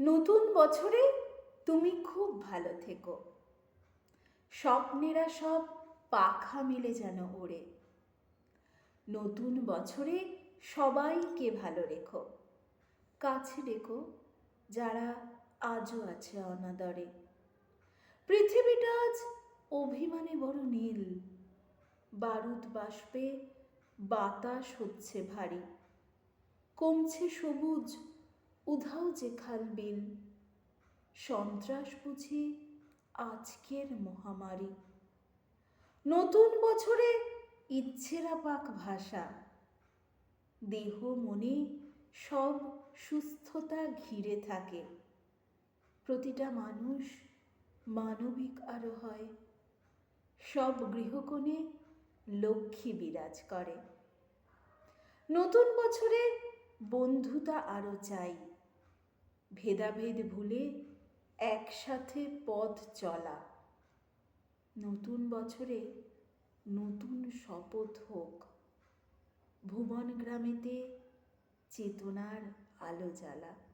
নতুন বছরে তুমি খুব ভালো থেকো। স্বপ্নেরা সব পাখা মেলে যেন ওড়ে। নতুন বছরে সবাইকে ভালো রেখো। কাছে রেখো যারা আজও আছে অনাদরে। পৃথিবীটা আজ অভিমানে বড় নীল। বারুদ বাষ্পে বাতাস হচ্ছে ভারী। কমছে সবুজ উধাও যে খাল বিল। সন্ত্রাস বুঝি আজকের মহামারী। নতুন বছরে ইচ্ছেরা পাক ভাষা। দেহ মনে সব সুস্থতা ঘিরে থাকে। প্রতিটা মানুষ মানবিক আরও হয় সব গৃহকোণে লক্ষ্মী বিরাজ করে। নতুন বছরে বন্ধুতা আরও চাই। ভেদাভেদ ভুলে একসাথে পথ চলা। নতুন বছরে নতুন শপথ হোক। ভুবন গ্রামেতে চেতনার আলো জ্বালা।